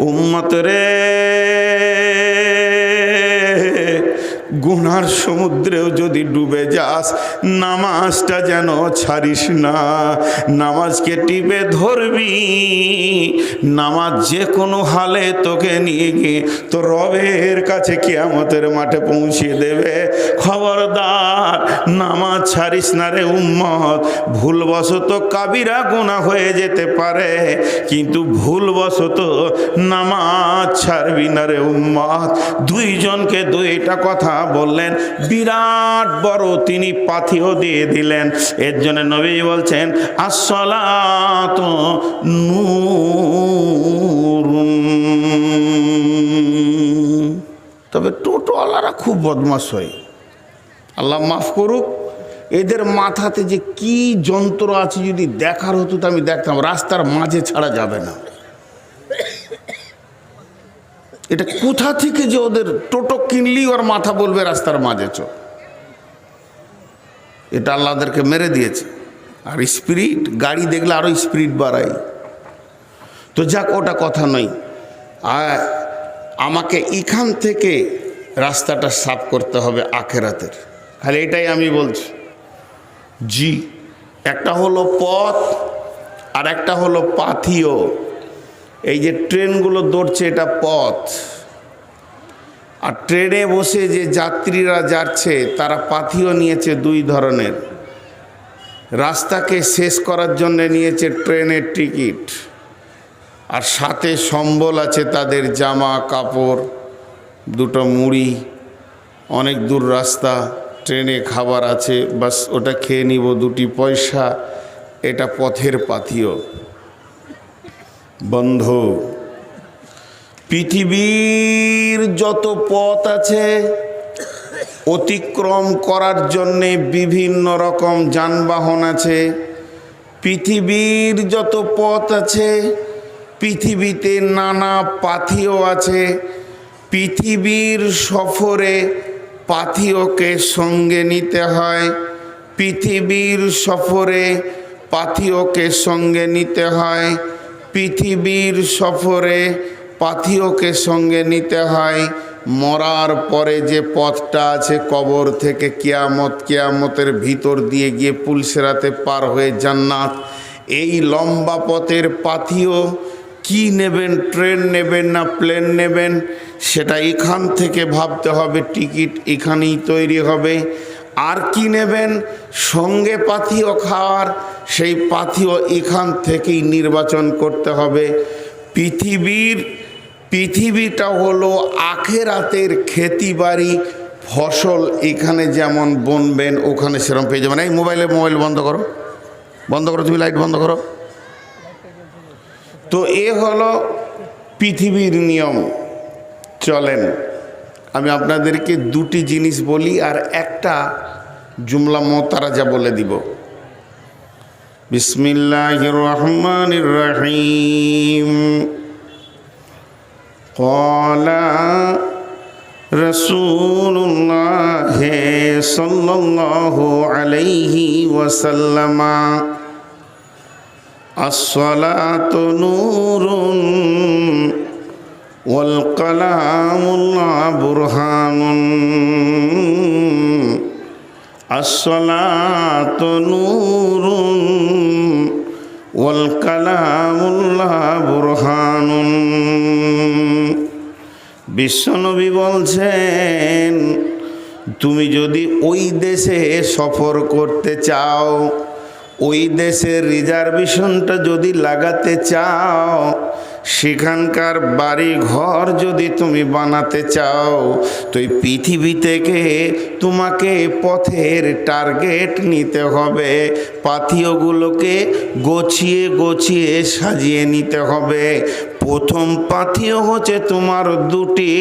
উম্মত রে। গুনার সমুদ্রেও যদি ডুবে যাস, নামাজটা যেন ছাড়িস না। নামাজকে টিপে ধরবি, নামাজ যে কোনো হালে তোকে নিয়ে গিয়ে তো রবের কাছে কিয়ামতের মাঠে পৌঁছিয়ে দেবে। খবরদার, নামাজ ছাড়িস না রে উম্মত। ভুলবশত কাবিরা গুণা হয়ে যেতে পারে, কিন্তু ভুলবশত নামাজ ছাড়বি না রে উম্মত। দুইজনকে দুইটা কথা বললেন, বিরাট বড় তিনি পাথিও দিয়ে দিলেন। এর জন্য নবী বলছেন আসলাত নূরুন। তবে টোটোওয়ালারা খুব বদমাস হয়। আল্লাহ মাফ করুক, এদের মাথাতে যে কি যন্ত্র আছে যদি দেখার হতো তো আমি দেখতাম, রাস্তার মাঝে ছাড়া যাবে না। এটা কোথা থেকে যে ওদের টোটো কিনলি ওর মাথা বলবে রাস্তার মাঝে, চো। এটা আল্লাহদেরকে মেরে দিয়েছে। আর স্পিরিট, গাড়ি দেখলে আরও স্পিরিট বাড়াই তো যাক, ওটা কথা নয়। আর আমাকে এখান থেকে রাস্তাটা সাফ করতে হবে আখেরাতের। খালি এটাই আমি বলছি। জি, একটা হলো পথ আর একটা হলো পাথিও। এই যে ট্রেনগুলো দৌড়ছে এটা পথ। আর ট্রেনে বসে যে যাত্রীরা যাচ্ছে, তারা পাথিও নিয়েছে দুই ধরনের। রাস্তাকে শেষ করার জন্য নিয়েছে ট্রেনের টিকিট। আর সাথে সম্বল আছে তাদের জামা, কাপড়, দুটো মুড়ি, অনেক দূর রাস্তা, ট্রেনে খাবার আছে, বাস ওটা খেয়ে নিব, দুটি পয়সা, এটা পথের পাথিও। বন্ধ, পৃথিবীর যত পথ আছে, অতিক্রম করার জন্যে বিভিন্ন রকম যানবাহন আছে। পৃথিবীর যত পথ আছে, পৃথিবীতে নানা পাথিও আছে। পৃথিবীর সফরে পাথিওকে সঙ্গে নিতে হয়। পৃথিবীর সফরে পাথিওকে সঙ্গে নিতে হয়। পৃথিবীর সফরে পাথিওকে সঙ্গে নিতে হয়। মরার পরে যে পথটা আছে কবর থেকে কিয়ামত, কিয়ামতের ভিতর দিয়ে গিয়ে পুলসেরাতে পার হয়ে জান্নাত। এই লম্বা পথের পাথিও কি নেবেন, ট্রেন নেবেন না প্লেন নেবেন, সেটা এখান থেকে ভাবতে হবে, টিকিট এখানেই তৈরি হবে। আর কি নেবেন? সঙ্গে পাথিও খাওয়ার, সেই পাথিও এখান থেকেই নির্বাচন করতে হবে। পৃথিবীর, পৃথিবীটা হলো আখেরাতের খেতি বাড়ি, ফসল এখানে যেমন বনবেন, ওখানে সেরকম পেয়ে যাবেন। এই মোবাইলে মোবাইল বন্ধ করো। বন্ধ করো, তুমি লাইট বন্ধ করো। তো এ হলো পৃথিবীর নিয়ম। চলেন। আমি আপনাদেরকে দুটি জিনিস বলি আর একটা জুমলা মোতারা যা বলে দিব। বিসমিল্লাহ রহমান রহিম কলা রসুল্লাহ সাল্লাহ আলাইহি ওয়াসাল্লামা আসলাত নূরুন الصلاة نور والقلام الله برهان الصلاة نور والكلام الله برهان বিশ্বনবী বলছেন তুমি যদি ওই দেশে সফর করতে চাও ওই দেশের রিজার্ভেশনটা যদি লাগাতে চাও সেখানকার বাড়ি ঘর যদি তুমি বানাতে চাও, তো এই পৃথিবী থেকে তোমাকে পথের টার্গেট নিতে হবে। পাথিওগুলোকে গছিয়ে গছিয়ে সাজিয়ে নিতে হবে। প্রথম পাথিও হচ্ছে তোমার দুটি,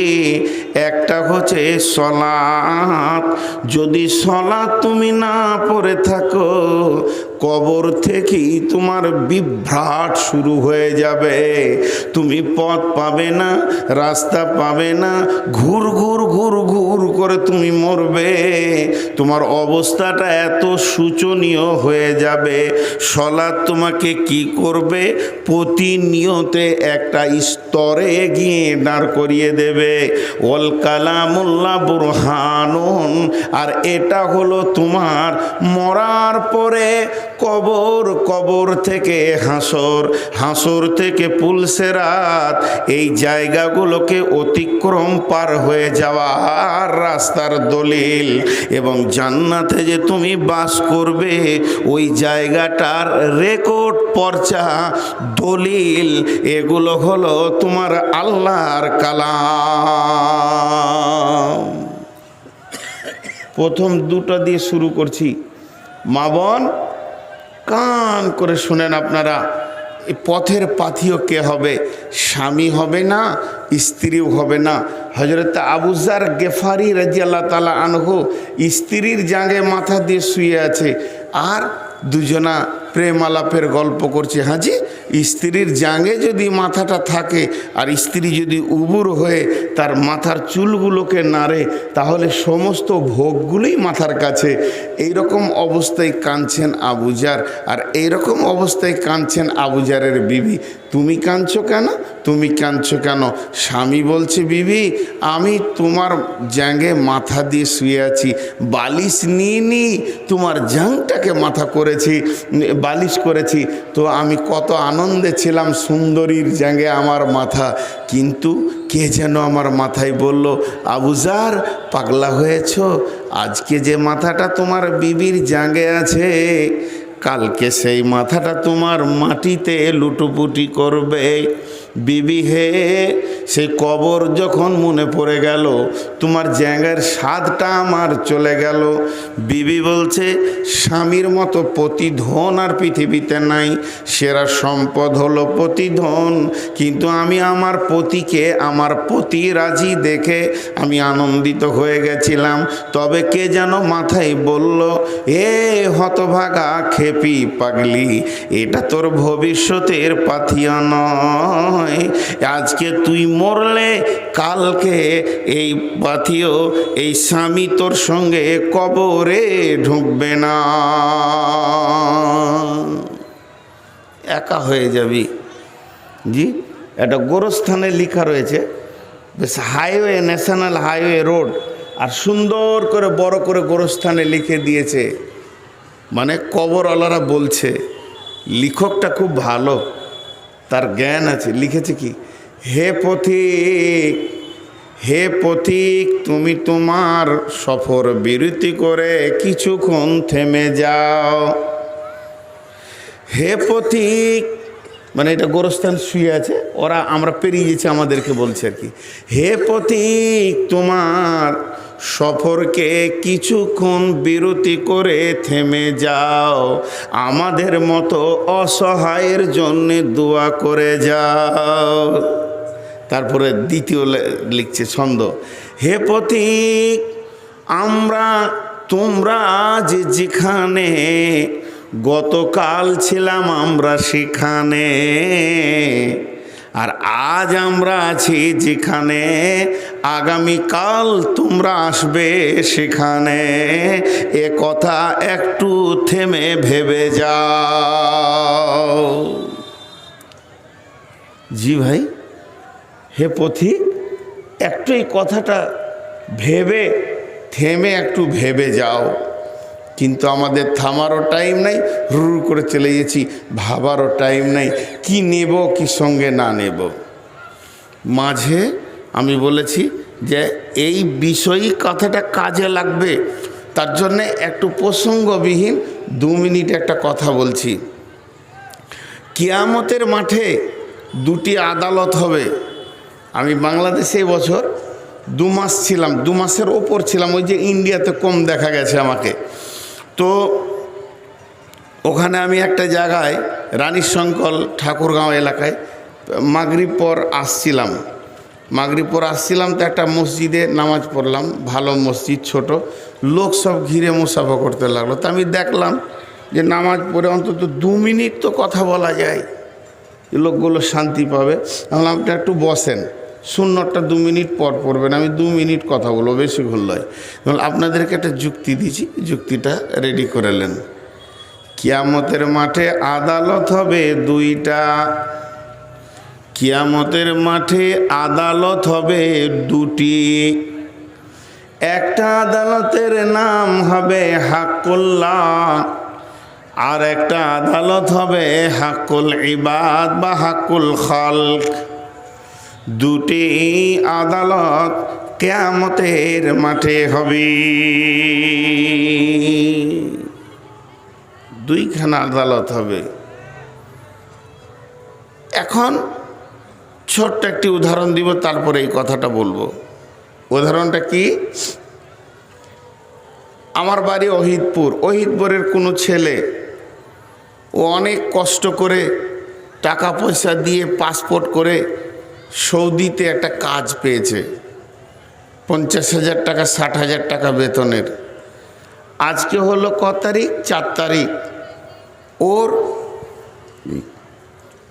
একটা হচ্ছে সলাৎ। যদি সলাৎ তুমি না পড়ে থাকো কবর থেকেই তোমার বিভ্রাট শুরু হয়ে যাবে। তুমি পথ পাবে না, রাস্তা পাবে না ঘুর ঘুর ঘুর ঘুর করে তুমি মরবে। তোমার অবস্থাটা এত শোচনীয় হয়ে যাবে। সলাদ তোমাকে কি করবে? প্রতিনিয়তে একটা স্তরে গিয়ে দাঁড় করিয়ে দেবে। ওল কালামুল্লাহ বুরহানুন। আর এটা হলো তোমার মরার পরে কবর কবর থেকে হাসর। হাসর থেকে পুলসেরাত। এই জায়গাগুলোকে অতিক্রম পার হয়ে যাওয়ার রাস্তার দলিল এবং জান্নাতে যে তুমি বাস করবে, ওই জায়গাটার রেকর্ড পর্চা, দলিল, এগুলো হলো তোমার আল্লাহর কালাম। প্রথম দুটো দিয়ে শুরু করছি। মা বোন, কান করে শুনেন আপনারা। পথের পাথিও কে হবে? স্বামী হবে না, স্ত্রীও হবে না। হজরত আবুজার গেফারি রাজিয়াল্লাহ তালা আনহু স্ত্রীর জাঙ্গে মাথা দিয়ে শুয়ে আছে। আর দুজনা প্রেম আলাপের গল্প করছে। হাজি স্ত্রীর জাঙ্গে যদি মাথাটা থাকে আর স্ত্রী যদি উবুর হয়ে তার মাথার চুলগুলোকে নাড়ে, তাহলে সমস্ত ভোগগুলোই মাথার কাছে। এই রকম অবস্থায় কাঁদছেন আবুজার আর এই রকম অবস্থায় কাঁদছেন আবুজারের বিবি। তুমি কাঁদছো কেন? তুমি কাঁদছো কেন? স্বামী বলছে, বিবি, আমি তোমার জাঙ্গে মাথা দিয়ে শুয়ে আছি। বালিশ নিয়ে নি, তোমার জ্যাংটাকে মাথা করেছি, বালিশ করেছি। তো আমি কত আনন্দে ছিলাম সুন্দরীর জ্যাঙ্গে আমার মাথা। কিন্তু কে যেন আমার মাথায় বলল আবুজার পাগলা হয়েছ? আজকে যে মাথাটা তোমার বিবির জাঙ্গে আছে কালকে সেই মাথাটা তোমার মাটিতে লুটোপুটি করবে। বিবি হে সেই কবর যখন মনে পড়ে গেল, তোমার জ্যাঙ্গের স্বাদটা আমার চলে গেল। বিবি বলছে, স্বামীর মতো প্রতিধন আর পৃথিবীতে নাই, সেরা সম্পদ হলো প্রতিধন। কিন্তু আমি আমার পতিকে, আমার পতি রাজি দেখে আমি আনন্দিত হয়ে গেছিলাম। তবে কে যেন মাথায় বলল, এ হতভাগা খেপি পাগলি, এটা তোর ভবিষ্যতের পাথিয়া নয়। আজকে তুই মরলে, কালকে এই পাথিও, এই স্বামী তোর সঙ্গে কবরে ঢুকবে না। একা হয়ে যাবি। জি, একটা গোরস্থানে লেখা রয়েছে, বেশ হাইওয়ে, ন্যাশনাল হাইওয়ে রোড, আর সুন্দর করে বড় করে গোরস্থানে লিখে দিয়েছে। মানে কবরওয়ালারা বলছে, লেখকটা খুব ভালো। তার জ্ঞান আছে, লিখেছে কি? হে পথিক হে পথিক, তুমি তোমার সফর বিরতি করে কিছুক্ষণ থেমে যাও। হে পথিক মানে এটা গোরস্থান শুয়ে আছে, ওরা আমরা পেরিয়ে গেছি আমাদেরকে বলছে আর কি। হে পথিক, তোমার সফরকে কিছুক্ষণ বিরতি করে থেমে যাও। আমাদের মতো অসহায়ের জন্য দোয়া করে যাও। তারপরে দ্বিতীয় লিখছে ছন্দ। হে পথিক আমরা, তোমরা আজ যেখানে, গতকাল ছিলাম আমরা সেখানে। আর আজ আমরা আছি যেখানে আগামীকাল তোমরা আসবে সেখানে। এ কথা একটু থেমে ভেবে যাও। জি ভাই, হে পথিক একটু এই কথাটা ভেবে, থেমে একটু ভেবে যাও। কিন্তু আমাদের থামারও টাইম নাই হুর করে চলে গেছি, ভাবারও টাইম নাই। কি নেব, কি সঙ্গে না নেব? মাঝে আমি বলেছি যে এই বিষয়ই কথাটা কাজে লাগবে। তার জন্যে একটু প্রসঙ্গবিহীন দু মিনিট একটা কথা বলছি। কিয়ামতের মাঠে দুটি আদালত হবে। আমি বাংলাদেশে বছর দু মাস ছিলাম, দু মাসের ওপর ছিলাম, ওই যে ইন্ডিয়াতে কম দেখা গেছে আমাকে। তো ওখানে আমি একটা জায়গায় রানীর শঙ্কল ঠাকুরগাঁও এলাকায় মাগরিব পর আসছিলাম। মাগরিব পর আসছিলাম তো একটা মসজিদে নামাজ পড়লাম, ভালো মসজিদ ছোট। লোক সব ঘিরে মুসাফা করতে লাগল। তো আমি দেখলাম যে নামাজ পড়ে অন্তত দু মিনিট তো কথা বলা যায়। লোকগুলো শান্তি পাবে। তাহলে আপনি একটু বসেন। শূন্যটা দু মিনিট পর পড়বেন। আমি দু মিনিট কথা বলব বেশিক্ষণ নয়। আপনাদেরকে একটা যুক্তি দিয়েছি, যুক্তিটা রেডি করে নেন। কিয়ামতের মাঠে আদালত হবে দুইটা। কিয়ামতের মাঠে আদালত হবে দুটি। একটা আদালতের নাম হবে হাকুল্লাহ আর একটা আদালত হবে হাকুল ইবাদ বা হাকুল খালক। দুটি আদালত কেয়ামতের মাঠে হবে। দুইখানা আদালত হবে। এখন ছোট্ট একটি উদাহরণ দিব, তারপরে এই কথাটা বলব। উদাহরণটা কি? আমার বাড়ি অহিদপুর। অহিতপুরের কোনো ছেলে ও অনেক কষ্ট করে টাকা পয়সা দিয়ে পাসপোর্ট করে সৌদিতে একটা কাজ পেয়েছে। পঞ্চাশ হাজার টাকা, ষাট হাজার টাকা বেতনের। আজকে হলো ক তারিখ? চার তারিখ। ওর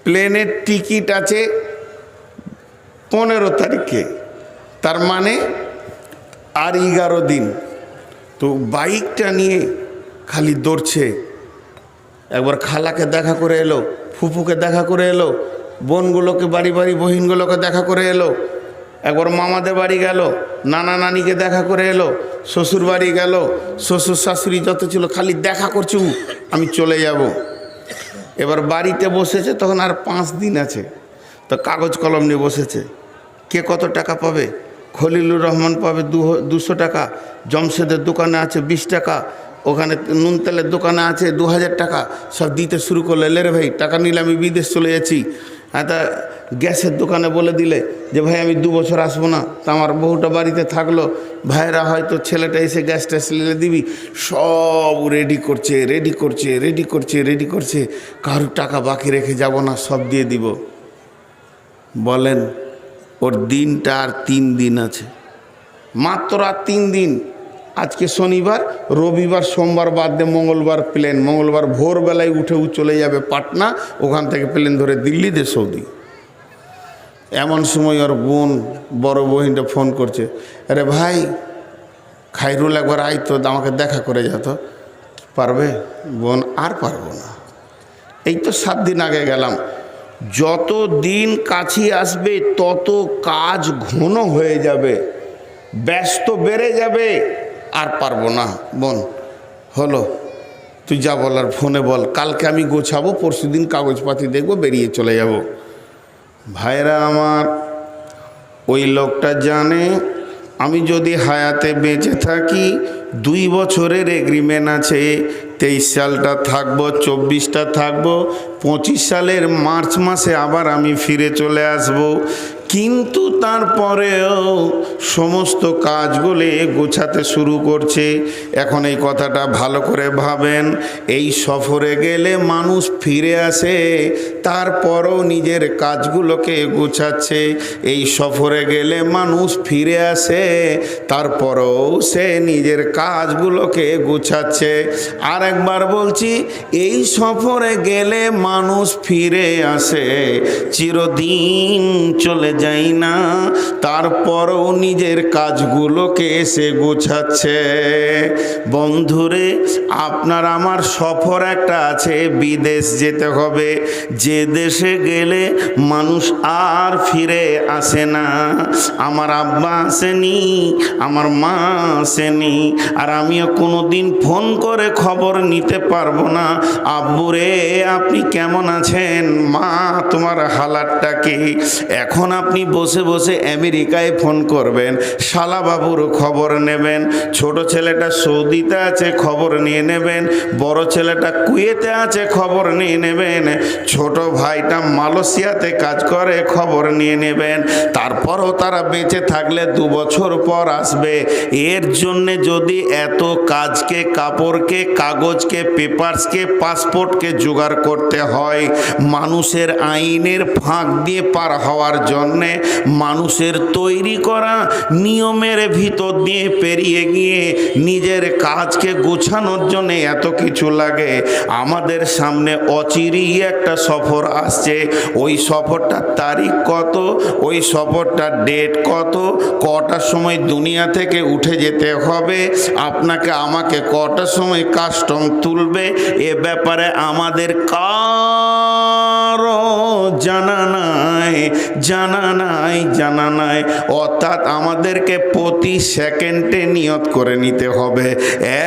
প্লেনের টিকিট আছে পনেরো তারিখে। তার মানে আর এগারো দিন। তো বাইকটা নিয়ে খালি দৌড়ছে। একবার খালাকে দেখা করে এলো, ফুফুকে দেখা করে এলো বোনগুলোকে, বাড়ি বাড়ি বহিনগুলোকে দেখা করে এলো। একবার মামাদের বাড়ি গেল, নানা নানিকে দেখা করে এলো, শ্বশুর বাড়ি গেল, শ্বশুর শাশুড়ি যত ছিল, খালি দেখা করছে, আমি চলে যাব। এবার বাড়িতে বসেছে, তখন আর পাঁচ দিন আছে। তো কাগজ কলম নিয়ে বসেছে। কে কত টাকা পাবে? খলিলুর রহমান পাবে দুশো টাকা, জমশেদের দোকানে আছে বিশ টাকা, ওখানে নুন তেলের দোকানে আছে দু হাজার টাকা, সব দিতে শুরু করলে, লে রে ভাই, টাকা নিলে আমি বিদেশ চলে যাচ্ছি। হ্যাঁ তা গ্যাসের দোকানে বলে দিলে যে, ভাই, আমি দু বছর আসব না। তা আমার বহুটা বাড়িতে থাকল। ভাইরা, হয়তো ছেলেটা এসে গ্যাস ট্যাস সিলে দিবি। সব রেডি করছে রেডি করছে রেডি করছে রেডি করছে। কারোর টাকা বাকি রেখে যাব না, সব দিয়ে দিব। বলেন, ওর দিনটা আর তিন দিন আছে। মাত্র আর তিন দিন। আজকে শনিবার, রবিবার, সোমবার বাদ দিয়ে মঙ্গলবার প্লেন মঙ্গলবার ভোরবেলায় উঠে উ চলে যাবে পাটনা, ওখান থেকে প্লেন ধরে দিল্লি দে সৌদি। এমন সময় ওর বোন, বড় বহিনটা ফোন করছে, আরে ভাই, খাইরুল একবার আই তো, আমাকে দেখা করে যেত পারবে? বোন, আর পারব না। এই তো সাত দিন আগে গেলাম। যত দিন কাছে আসবে, তত কাজ ঘন হয়ে যাবে। ব্যস্ত বেড়ে যাবে। আর পারব না। বোন, হলো। তুই যা বলার ফোনে বল। কালকে আমি গোছাবো, পরশু দিন কাগজপাতি দেখব, বেরিয়ে চলে যাব। ভাইরা আমার, ওই লোকটা জানে, আমি যদি হায়াতে বেঁচে থাকি, দুই বছরের এগ্রিমেন্ট আছে। তেইশ সালটা থাকব, চব্বিশটা থাকব, পঁচিশ সালের মার্চ মাসে আবার আমি ফিরে চলে আসব। কিন্তু তারপরেও সমস্ত কাজগুলি গোছাতে শুরু করছে। এখন এই কথাটা ভালো করে ভাবেন, এই সফরে গেলে মানুষ ফিরে আসে, তারপরও নিজের কাজগুলোকে গোছাচ্ছে। এই সফরে গেলে মানুষ ফিরে আসে, তারপরও সে নিজের কাজগুলোকে গোছাচ্ছে। আর একবার বলছি, এই সফরে গেলে মানুষ ফিরে আসে, চিরদিন চলে যায় না। তারপরও নিজের কাজগুলোকে এসে গোছাচ্ছে। বন্ধুরে, আপনার আমার সফর একটা আছে, বিদেশ যেতে হবে। যে দেশে গেলে মানুষ আর ফিরে আসে না। আমার আব্বা আসেনি, আমার মা আসেনি, আর আমিও কোনো দিন ফোন করে খবর নিতে পারব না। আব্বুরে, আপনি কেমন আছেন? মা, তোমার হালাতটা কি? এখন আপনি বসে বসে আমেরিকায় ফোন করবেন শালাবাবুর খবর নেবেন, ছোট ছেলেটা সৌদিতে আছে খবর নিয়ে নেবেন, বড় ছেলেটা কুয়েতে আছে খবর নিয়ে নেবেন, ছোট ভাইটা মালয়েশিয়াতে কাজ করে খবর নিয়ে নেবেন, তারপরও তারা বেঁচে থাকলে দু বছর পর আসবে। এর জন্যে যদি এত কাজকে, কাপড়কে, কাগজকে, পেপারসকে, পাসপোর্টকে জোগাড় করতে হয়, মানুষের আইনের ফাঁক দিয়ে পার হওয়ার জন্য কারণে মানুষের তৈরি করা নিয়মের ভিতর দিয়ে পেরিয়ে গিয়ে নিজের কাজকে গোছানোর জন্য এত কিছু লাগে। আমাদের সামনে অচিরই একটা সফর আসছে। ওই সফরটার তারিখ কত? ওই সফরটার ডেট কত? কটার সময় দুনিয়া থেকে উঠে যেতে হবে? আপনাকে আমাকে কটার সময় কাস্টম তুলবে? এ ব্যাপারে আমাদের কারও জানা নাই জানা নাই জানা নাই। অর্থাৎ আমাদেরকে প্রতি সেকেন্ডে নিয়ত করে নিতে হবে।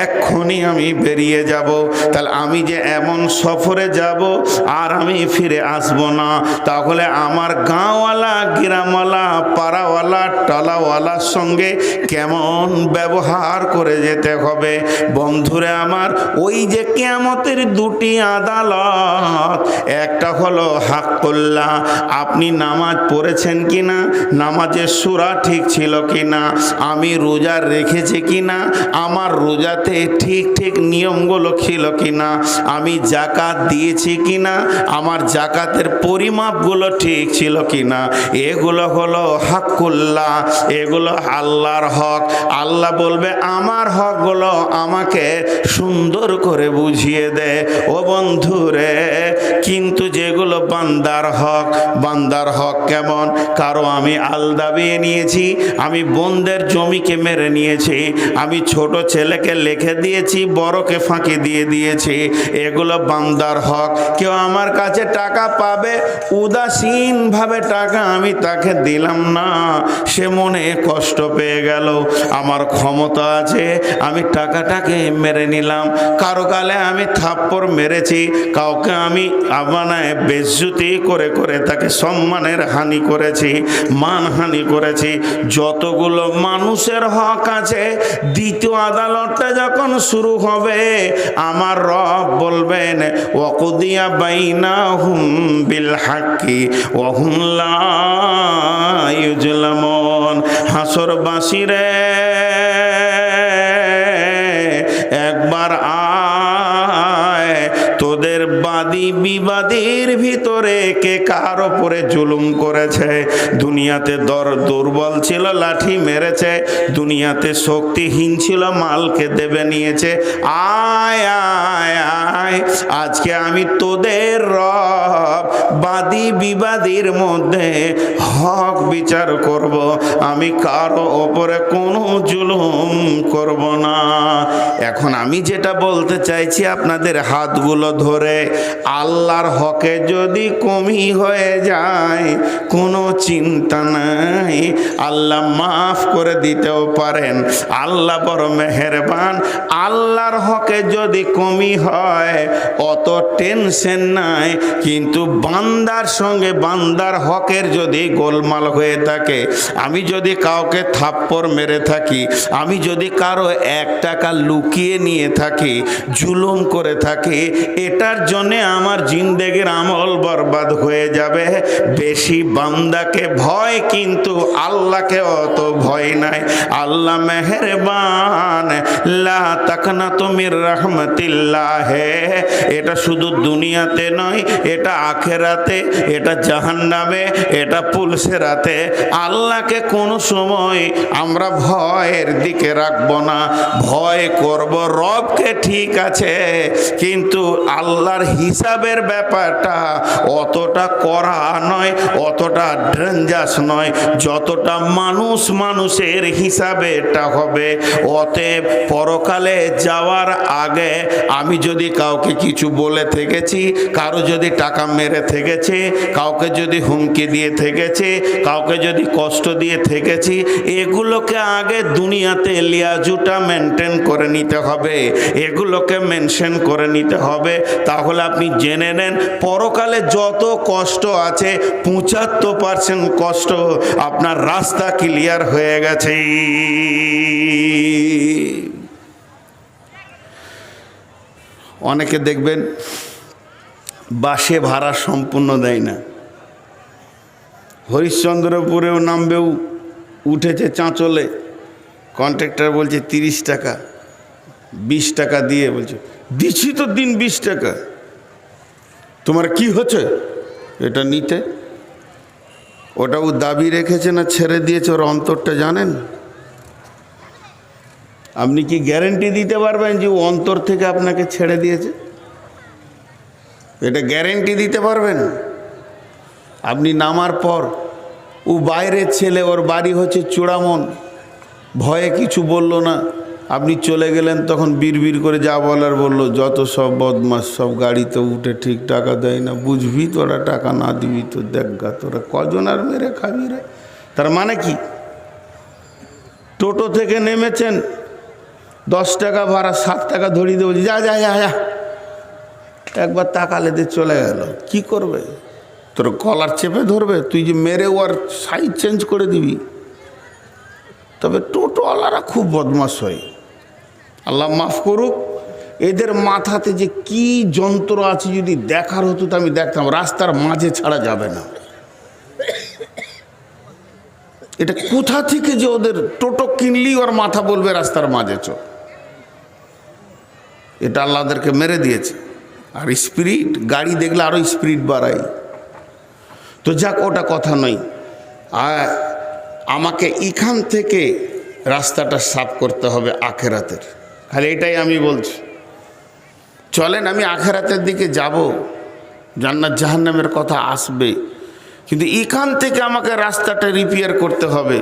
এক্ষুনি আমি বেরিয়ে যাব। তাহলে আমি যে এমন সফরে যাব আর আমি ফিরে আসব না। তাহলে আমার গাঁওয়ালা, গ্রামওয়ালা, পাড়াওয়ালা, টালাওয়ালার সঙ্গে কেমন ব্যবহার করে যেতে হবে? বন্ধুরে আমার, ওই যে কেমতের দুটি আদালত, একটা হলো হাক্কুল্লাহ আপনি নামাজ পড়েছেন কি না নামাজের সুরা ঠিক ছিল কি না আমি রোজা রেখেছি কি না আমার রোজাতে ঠিক ঠিক নিয়মগুলো ছিল কি না আমি জাকাত দিয়েছি কি না আমার জাকাতের পরিমাপগুলো ঠিক ছিল কি না এগুলো হলো হাক্কুল্লাহ, এগুলো আল্লাহর হক। আল্লাহ বলবে, আমার হকগুলো আমাকে সুন্দর করে বুঝিয়ে দে। ও বন্ধুরে, কিন্তু যেগুলো বান্দার হক বান্দার হক কেমন? কারও আমি আল দাবিয়ে নিয়েছি, আমি বোনদের জমিকে মেরে নিয়েছি, আমি ছোট ছেলেকে লিখে দিয়েছি, বড়কে ফাঁকি দিয়ে দিয়েছি, এগুলো বান্দার হক। কেউ আমার কাছে টাকা পাবে, উদাসীনভাবে টাকা আমি তাকে দিলাম না, সে মনে কষ্ট পেয়ে গেল। আমার ক্ষমতা আছে, আমি টাকাটাকে মেরে নিলাম। কারও কালে আমি থাপ্পড় মেরেছি, কাউকে আমি আমানায় বেজ্জুতি করে করে তাকে সম্মানের হানি করেছি মানহানি করেছি। যতগুলো মানুষের হক আছে, দ্বিতীয় আদালতটা যখন শুরু হবে, আমার রব বলবেন ওকুদিয়া বাইনা হুম বিল হাক্কি ওহুম লা ইউজলামন। বিবাদের ভিতরে কে কার ওপরে জুলুম করেছে? দুনিয়াতে দর দুর্বল ছিল, লাঠি মেরেছে। দুনিয়াতে শক্তিহীন ছিল, মালকে দেবে নিয়েছে। আয় আয় আয়, আজকে আমি তোদের রব, বাদী বিবাদীর মধ্যে হক বিচার করব। আমি কারও ওপরে কোনো জুলুম করব না। এখন আমি যেটা বলতে চাইছি, আপনাদের হাতগুলো ধরে আল্লাহর হকে যদি কমি হয়ে যায়, কোনো চিন্তা নাই। আল্লাহ মাফ করে দিতেও পারেন। আল্লাহ বড় মেহেরবান। আল্লাহর হকে যদি কমি হয়, অত টেনশন নাই। কিন্তু বান্দার সঙ্গে বান্দার হকের যদি গোলমাল হয়ে থাকে, আমি যদি কাউকে থাপ্পড় মেরে থাকি, আমি যদি কারও এক টাকা লুকিয়ে নিয়ে থাকি, জুলুম করে থাকি, এটার জন্যে আমার জিন্দেগির আমল বরবাদ হয়ে যাবে। বেশি বান্দাকে ভয় কিন্তু আল্লাহকে অত ভয় নাই। আল্লাহ মেহেরবান। লা তাকনা তুমির রহমতিল্লাহ। এটা শুধু দুনিয়াতে নয়, এটা আখেরাতে, এটা জাহান্নামে, এটা পুলসেরাতে। আল্লাহকে কোনো সময় আমরা ভয়ের দিকে রাখব না। ভয় করব, রবকে ঠিক আছে, কিন্তু আল্লাহর হিসাবের ব্যাপারটা অতটা করা নয়, অতটা ডেঞ্জাস নয়। যতটা মানুষ মানুষের হিসাবে এটা হবে, অতএব পরকালে যাওয়ার আগে আমি যদি কাউকে কিছু বলে থেকেছি, কারও যদি টাকা মেরে থেকেছে, কাউকে যদি হুমকি দিয়ে থেকেছে, কাউকে যদি কষ্ট দিয়ে থেকেছি, এগুলোকে আগে দুনিয়াতে লিয়াজুটা মেনটেন করে নিতে হবে। এগুলোকে মেনশন করে নিতে হবে। তাহলে আপনি জেনে নেন, পরকালে যত কষ্ট আছে, পঁচাত্তর পার্সেন্ট কষ্ট আপনার রাস্তা ক্লিয়ার হয়ে গেছে। অনেকে দেখবেন, বাসে ভাড়া সম্পূর্ণ দেয় না। হরিশ্চন্দ্রপুরেও নামবেও, উঠেছে চাঁচলে। কন্ট্রাক্টর বলছে, তিরিশ টাকা, বিশ টাকা দিয়ে। বলছে, দিচ্ছি তো দিন বিশ টাকা। তোমার কি হচ্ছে? এটা নিতে। ওটা ও দাবি রেখেছে না ছেড়ে দিয়েছে, ওর অন্তরটা জানেন? আপনি কি গ্যারেন্টি দিতে পারবেন যে ও অন্তর থেকে আপনাকে ছেড়ে দিয়েছে? এটা গ্যারেন্টি দিতে পারবেন? আপনি নামার পর, ও বাইরের ছেলে, ওর বাড়ি হচ্ছে চূড়ামন। ভয়ে কিছু বলল না। আপনি চলে গেলেন, তখন বিড়বিড় করে যা বলার বলল, যত সব বদমাস, সব গাড়িতে উঠে ঠিক টাকা দেয় না, বুঝবি তোরা টাকা না দিবি তো দেখ গা, তোরা কজন আর মেরে খাবি রে? তার মানে কি? টোটো থেকে নেমেছেন, দশ টাকা ভাড়া, সাত টাকা ধরিয়ে দেবো, যা যা যা যা। একবার তাকালে দিয়ে চলে গেল, কি করবে? তোর কলার চেপে ধরবে, তুই যে মেরে ওর সাইড চেঞ্জ করে দিবি। তবে টোটোওয়ালারা খুব বদমাস হয়। আল্লাহ মাফ করুক। এদের মাথাতে যে কি যন্ত্র আছে যদি দেখার হতো তো আমি দেখতাম, রাস্তার মাঝে ছাড়া যাবে না। এটা কোথা থেকে যে ওদের টোটো কিনলি ওর মাথা বলবে, রাস্তার মাঝে চো। এটা আল্লাহদেরকে মেরে দিয়েছে। আর স্পিরিট, গাড়ি দেখলে আরও স্পিরিট বাড়াই তো যাক, ওটা কথা নয়। আর আমাকে এখান থেকে রাস্তাটা সাফ করতে হবে আখেরাতের। খালি এটাই আমি বলছি। চলেন, আমি আখেরাতের দিকে যাব। জান্নাত জাহান্নামের কথা আসবে। কিন্তু এখান থেকে আমাকে রাস্তাটা রিপেয়ার করতে হবে।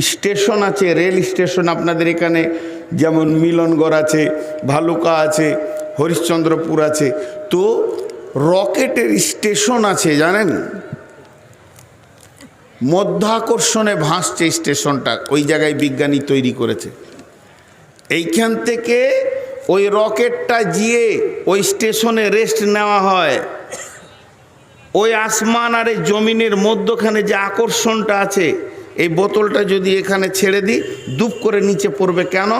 স্টেশন আছে, রেল স্টেশন আপনাদের এখানে যেমন মিলনগড় আছে, ভালুকা আছে, হরিশ্চন্দ্রপুর আছে। তো রকেটের স্টেশন আছে, জানেন? মধ্যাকর্ষণে ভাসছে স্টেশনটা, ওই জায়গায় বিজ্ঞানী তৈরি করেছে। এইখান থেকে ওই রকেটটা গিয়ে ওই স্টেশনে রেস্ট নেওয়া হয়। ওই আসমান আর এই জমিনের মধ্যখানে যে আকর্ষণটা আছে, এই বোতলটা যদি এখানে ছেড়ে দিই, দুপ করে নিচে পড়বে কেন?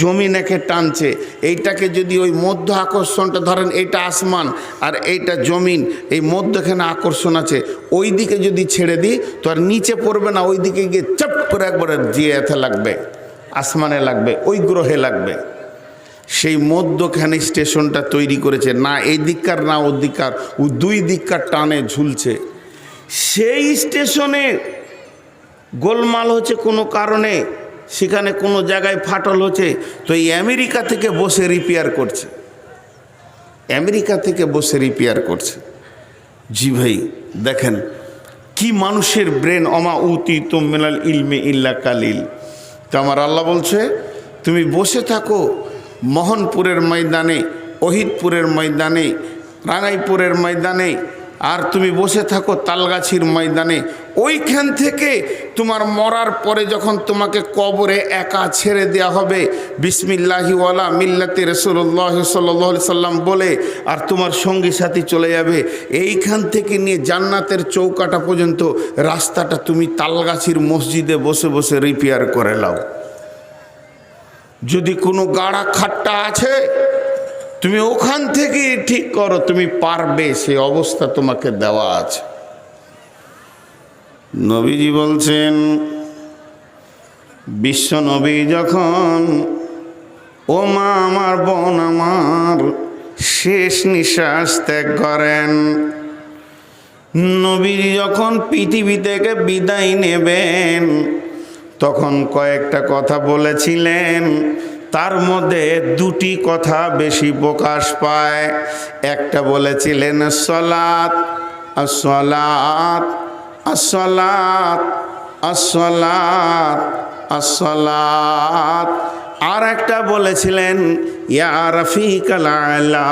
জমিন একে টানছে। এইটাকে যদি ওই মধ্য আকর্ষণটা ধরেন, এইটা আসমান আর এইটা জমিন, এই মধ্যখানে আকর্ষণ আছে ওই দিকে যদি ছেড়ে দিই, তো আর নিচে পড়বে না ওই দিকে গিয়ে চপ করে একবারে জিয়ে এতে লাগবে। আসমানে লাগবে, ওই গ্রহে লাগবে। সেই মধ্যখানে স্টেশনটা তৈরি করেছে, না এই দিককার, না ওর দিককার। ও দুই দিককার টানে ঝুলছে। সেই স্টেশনে গোলমাল হচ্ছে কোনো কারণে, সেখানে কোনো জায়গায় ফাটল হচ্ছে, তো এই আমেরিকা থেকে বসে রিপেয়ার করছে। আমেরিকা থেকে বসে রিপেয়ার করছে। জি ভাই, দেখেন, কি মানুষের ব্রেন অমা উতি তোমেলাল ইলমে ইল্লা কালিল। তো আমার আল্লাহ বলছে তুমি বসে থাকো মোহনপুরের ময়দানে অহিদপুরের ময়দানে রাঙাইপুরের ময়দানে আর তুমি বসে থাকো তালগাছির ময়দানে। ওইখান থেকে তোমার মরার পরে যখন তোমাকে কবরে একা ছেড়ে দেওয়া হবে, বিসমিল্লাহি ওয়ালা মিল্লাতে রসুল্লাহ সাল্লি সাল্লাম বলে, আর তোমার সঙ্গী সাথী চলে যাবে। এইখান থেকে নিয়ে জান্নাতের চৌকাটা পর্যন্ত রাস্তাটা তুমি তালগাছির মসজিদে বসে বসে রিপেয়ার করে লাও যদি কোনো গাড়া খাট্টা আছে তুমি ওখান থেকে ঠিক করো, তুমি পারবে সে অবস্থা তোমাকে দেওয়া আছে। নবীজি বলছেন, বিশ্ব নবী যখন, ও মা, আমার বোন, আমার শেষ নিঃশ্বাস ত্যাগ করেন। নবীজি যখন পৃথিবী থেকে বিদায় নেবেন, তখন কয়েকটা কথা বলেছিলেন। তার মধ্যে দুটি কথা বেশি প্রকাশ পায়। একটা বলেছিলেন সলাত আসলাত আসলাত আসলাত আসলাত আর একটা বলেছিলেন, ইয়া রফিক আলা,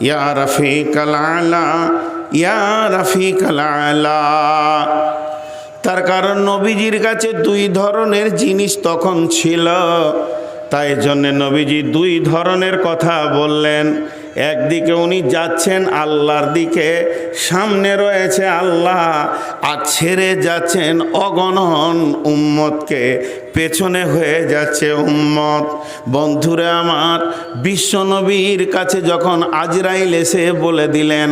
ইয়া রফিক আলা, ইয়া রফিক আলা। তার কারণ নবীজির কাছে দুই ধরনের জিনিস তখন ছিল। তাই জন্যে নবীজি দুই ধরনের কথা বললেন। একদিকে উনি যাচ্ছেন আল্লাহর দিকে, সামনে রয়েছে আল্লাহ, আর ছেড়ে যাচ্ছেন অগণন উম্মতকে। পেছনে হয়ে যাচ্ছে উম্মত। বন্ধুরা আমার বিশ্বনবীর কাছে যখন আজরাইল এসে বলে দিলেন,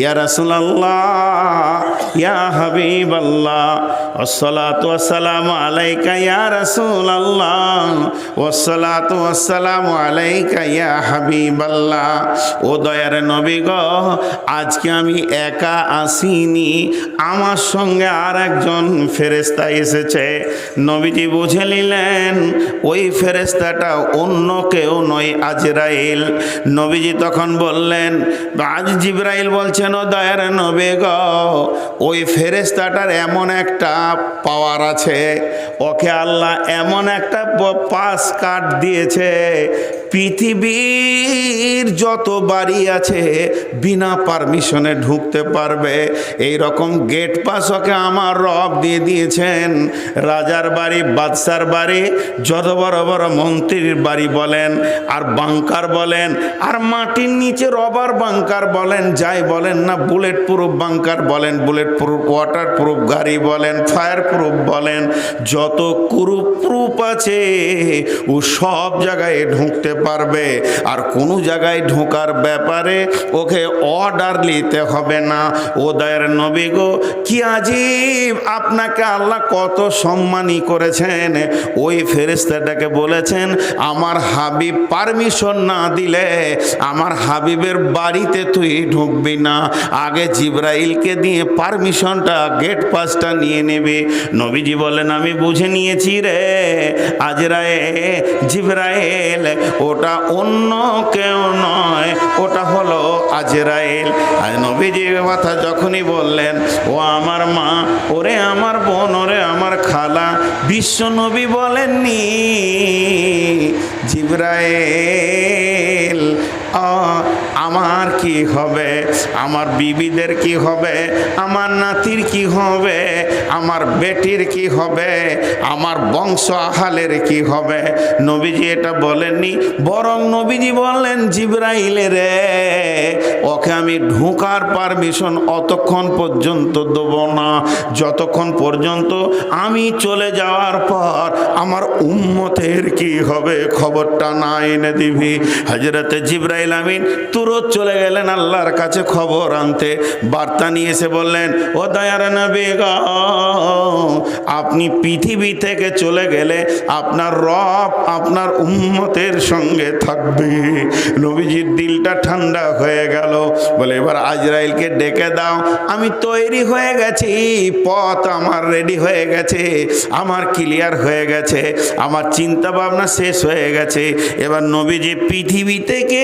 ইয়া রাসূলুল্লাহ, ইয়া হাবিবাল্লাহ, আসসালাতু ওয়াসসালামু আলাইকা, ইয়া রাসূলুল্লাহ, ওয়াসসালাতু ওয়াসসালামু আলাইকা, ইয়া হাবিবাল্লাহ, ও দয়ার নবী গো, আজকে আমি একা আসিনি, আমার সঙ্গে আর একজন ফেরেস্তা এসেছে। নবীজি বুঝে নিলেন ওই ফেরেস্তাটা অন্য কেউ নয় আজরাইল। নবীজি তখন বললেন আজ জিব্রাইল বলছেন, ও দয়ার নবী গ, ওই ফেরেস্তাটার এমন একটা পাওয়ার আছে। ওকে আল্লাহ এমন একটা পাস কার্ড দিয়েছে, পৃথিবীর যত বাড়ি আছে, বিনা পারমিশনে ঢুকতে পারবে। এই রকম গেট পাস ওকে আমার রব দিয়ে দিয়েছেন। রাজার বাড়ি বাদশার বাড়ি, যত বড় বড় মন্ত্রীর বাড়ি বলেন, আর বাংকার বলেন, আর মাটির নিচে রবার বাংকার বলেন, যাই বলেন না, বুলেট প্রুফ বাংকার বলেন, বুলেট প্রুফ ওয়াটার প্রুফ গাড়ি বলেন, ফায়ার প্রুফ বলেন, যত কুরুপ প্রুফ আছে, ও সব জায়গায় ঢুকতে পারবে, আর কোনো জায়গায় ঢোকার ব্যাপারে ওকে অর্ডার নিতে হবে না। ও দয়ের নবী গো, কি আজীব, আপনাকে আল্লাহ কত সম্মানই করেছেন। ওই ফেরেস্তাটাকে বলেছেন, আমার হাবিব পারমিশন না দিলে আমার হাবিবের বাড়িতে তুই ঢুকবি না। আগে জিব্রাইলকে দিয়ে পারমিশনটা গেট পাসটা নিয়ে নেবে। নবীজি বলেন, আমি বুঝে নিয়েছি রে আজরায়ে জিব্রাইল, ওটা অন্য কেউ নয়, ওটা হলো আজরাইল। আজ নবীজির কথা যখনই বললেন, ও আমার মা, ওরে আমার বোন, ওরে আমার খালা, বিশ্ব নবী বলেননি জিব্রাইল আ, আমার কি হবে? আমার বিবিদের কি হবে? আমার নাতির কি হবে? আমার বেটির কি হবে? আমার বংশ আহালের কি হবে? নবীজি এটা বলেননি, বরং নবীজি বললেন, জিব্রাইলে রে, ওকে আমি ঢোকার পারমিশন অতক্ষণ পর্যন্ত দেব না। যতক্ষণ পর্যন্ত আমি চলে যাওয়ার পর আমার উম্মতের কি হবে, খবরটা না এনে দিবি। হাজরতে জিব্রাইল আমিন তুরত চলে গেলেন আল্লাহর কাছে খবর আনতে। বার্তা নিয়ে এসে বললেন ও দয়ার নবী গো, আপনি পৃথিবী থেকে চলে গেলে আপনার রব আপনার উম্মতের সঙ্গে থাকবে। নবীজির দিলটা ঠান্ডা হয়ে গেল। বলে এবার আজরাইলকে ডেকে দাও। আমি তৈরি হয়ে গেছি। পথ আমার রেডি হয়ে গেছে। আমার ক্লিয়ার হয়ে গেছে। আমার চিন্তা ভাবনা শেষ হয়ে গেছে। এবার নবীজি পৃথিবী থেকে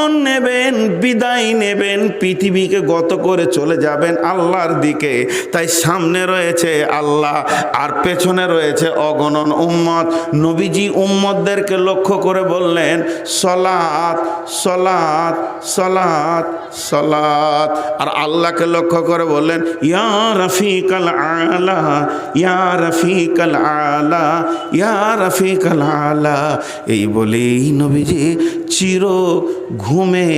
গমন নেবেন, বিদায় নেবেন, পৃথিবীকে গত করে চলে যাবেন আল্লাহর দিকে। তাই সামনে রয়েছে আল্লাহ, আর পেছনে রয়েছে অগণন উম্মত। নবীজি উম্মতদেরকে লক্ষ্য করে বললেন, সলাত সলাত সলাত সলাত। আর আল্লাহকে লক্ষ্য করে বললেন, ইয়া রফিক আল, ইয়া রফিক আল, ইয়া রফিক আল আলা। এই বলেই নবীজি চির ঘুমে,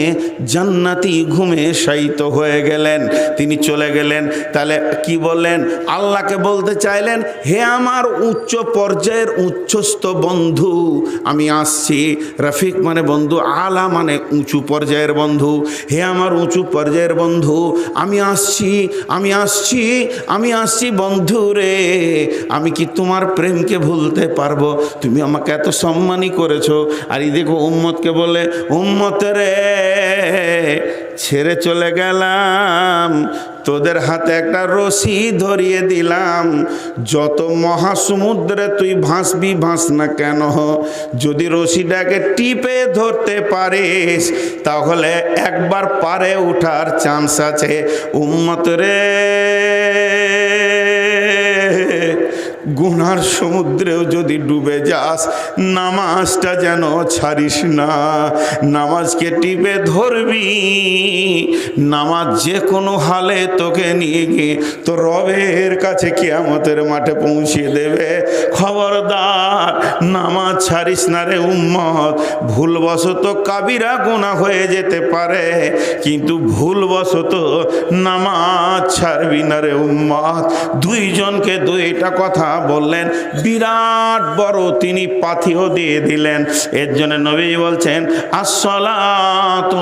জান্নাতি ঘুমে শায়িত হয়ে গেলেন। তিনি চলে গেলেন। তাহলে কি বললেন? আল্লাহকে বলতে চাইলেন, হে আমার উচ্চ পর্যায়ের উচ্চস্থ বন্ধু, আমি আসছি। রফিক মানে বন্ধু, আলা মানে উঁচু পর্যায়ের বন্ধু। হে আমার উঁচু পর্যায়ের বন্ধু, আমি আসছি আমি আসছি আমি আসছি বন্ধু রে। আমি কি তোমার প্রেমকে ভুলতে পারব? তুমি আমাকে এত সম্মানই করেছ। আর এই দেখো উম্মতকে বলে, উম্মত রে, ছেড়ে চলে গেলাম। তোদের হাতে একটা রশি ধরিয়ে দিলাম। যত মহাসমুদ্রে তুই ভাসবি, ভাস না কেন? যদি রশিটাকে টিপে ধরতে পারিস, তাহলে একবার পারে ওঠার চান্স আছে। উম্মত রে গুনার সমুদ্রেও যদি ডুবে যাস, নামাজটা যেন ছাড়িস না। নামাজকে টিপে ধরবি, নামাজ যে কোনো হালে তোকে নিয়ে গিয়ে তো রবের কাছে কিয়ামতের মাঠে পৌঁছিয়ে দেবে। খবরদার, নামাজ ছাড়িস না রে উম্মত। ভুলবশত কাবিরা গোনা হয়ে যেতে পারে, কিন্তু ভুলবশত নামাজ ছাড়বি না রে উম্মত। দুইজনকে দুইটা কথা বললেন বিরাট বড় তিনি পাথিও দিয়ে দিলেন। এর জন্য নবী বলছেন আসলাত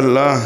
আল্লাহ।